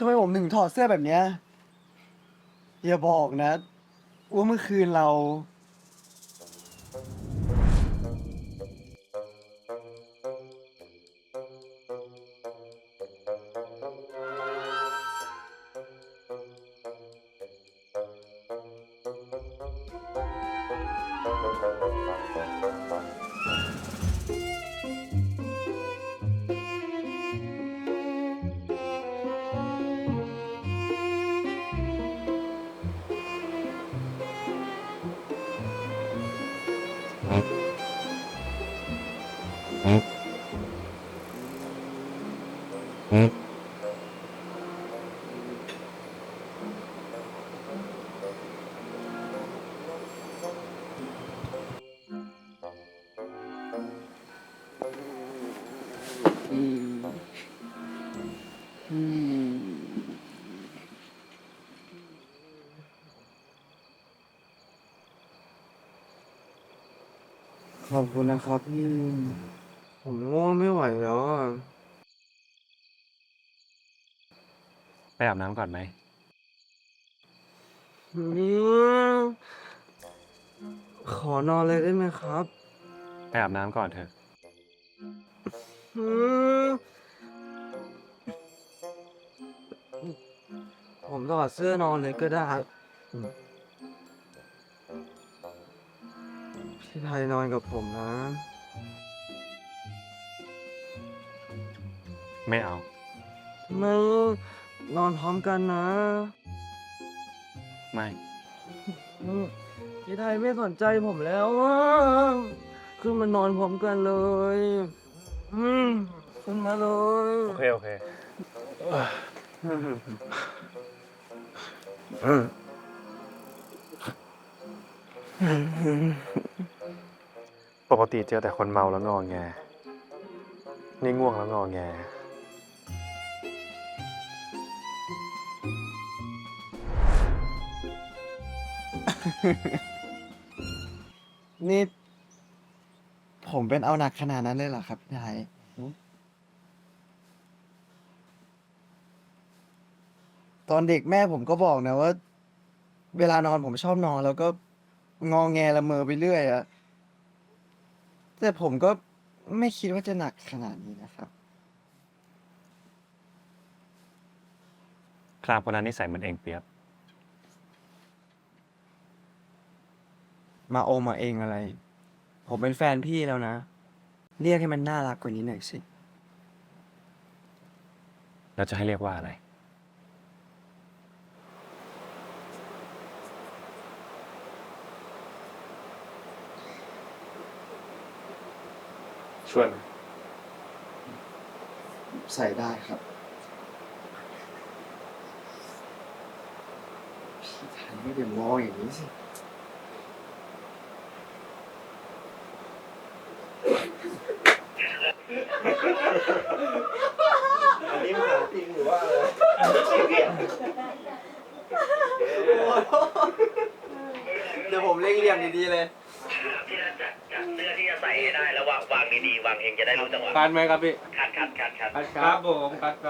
ทำไมผมถึงถอดเสื้อแบบเนี้ยอย่าบอกนะว่าเมื่อคืนเรา อืมอืมขอบคุณนะครับพี่ผมง่วงไม่ไหวแล้วอะไปอาบน้ำก่อนไหม อืมขอนอนเลยได้ไหมครับ ไปอาบน้ำก่อนเถอะอืม ผมถอดเสื้อนอนเลยก็ได้อืมพี่ไทยนอนกับผมนะ ไม่เอา ไม่นอนพร้อมกันนะ ไม่อืมพี่ไทยไม่สนใจผมแล้วอะขึ้นมานอนพร้อมกันเลยอืมขึ้ นมาเลย โอเค โอเค ปกติเจอแต่คนเมาแล้วงอแง นี่ง่วงแล้วงอแง นี่ ผมเป็นเอาหนักขนาดนั้นเลยเหรอครับพี่ไทย ตอนเด็กแม่ผมก็บอกนะว่า เวลานอนผมชอบนอน แล้วก็งอแงละเมอไปเรื่อยอะแต่ผมก็ไม่คิดว่าจะหนักขนาดนี้นะครับครามคนนั้นนิสัยเหมือนเองเปียบ มาโอมาเองอะไร ผมเป็นแฟนพี่แล้วนะ เรียกให้มันน่ารักกว่านี้หน่อยสิ แล้วจะให้เรียกว่าอะไร ช่วยไหมใส่ได้ครับพี่ไทยไม่ได้มองอย่างนี้สิอันนี้หาจริงหรือว่าอะไร เดี๋ยวผมเร่งเรียงดีๆเลยที่จะจัดจัดเสื้อที่จะใส่ให้ได้แล้ววางวางดีๆวางเองจะได้รู้จังหวะคัดไหมครับพี่คัดคัดคัดคัดคัดครับผมคัดครับ